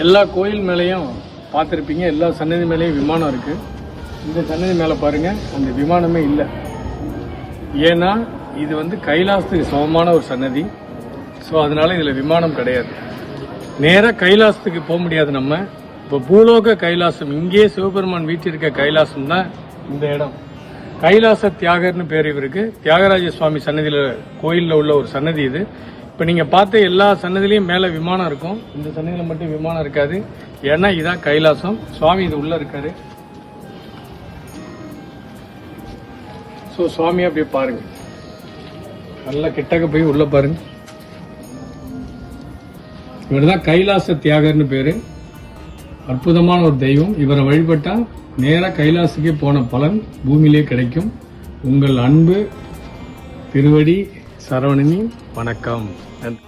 எல்லா கோயில் மேலேயும் பார்த்துருப்பீங்க. எல்லா சன்னதி மேலேயும் விமானம் இருக்குது இந்த சன்னதி மேலே பாருங்கள் அந்த விமானமே இல்லை. ஏன்னா இது வந்து கைலாசத்துக்கு சமமான ஒரு சன்னதி. ஸோ அதனால் இதில் விமானம் கிடையாது. நேராக கைலாசத்துக்கு போக முடியாது நம்ம. இப்போ பூலோக கைலாசம் இங்கேயே சிவபெருமான் வீட்டிருக்க கைலாசம் தான் இந்த இடம். கைலாச தியாகர்னு பேர் இவருக்கு. தியாகராஜ சுவாமி சன்னதியில் கோயிலில் உள்ள ஒரு சன்னதி இது. இப்போ நீங்கள் பார்த்த எல்லா சன்னதிலையும் மேலே விமானம் இருக்கும். இந்த சன்னதியில் மட்டும் விமானம் இருக்காது. ஏன்னா இதான் கைலாசம். சுவாமி இது உள்ளே இருக்காரு. ஸோ சுவாமி அப்படியே பாருங்க. நல்லா கிட்டக்க போய் உள்ள பாருங்க. இவர் தான் கைலாச தியாகர்னு பேரு. அற்புதமான ஒரு தெய்வம். இவரை வழிபட்டா நேராக கைலாசுக்கே போன பலன் பூமியிலே கிடைக்கும். உங்கள் அன்பு திருவடி சரவணனி வணக்கம். நன்றி.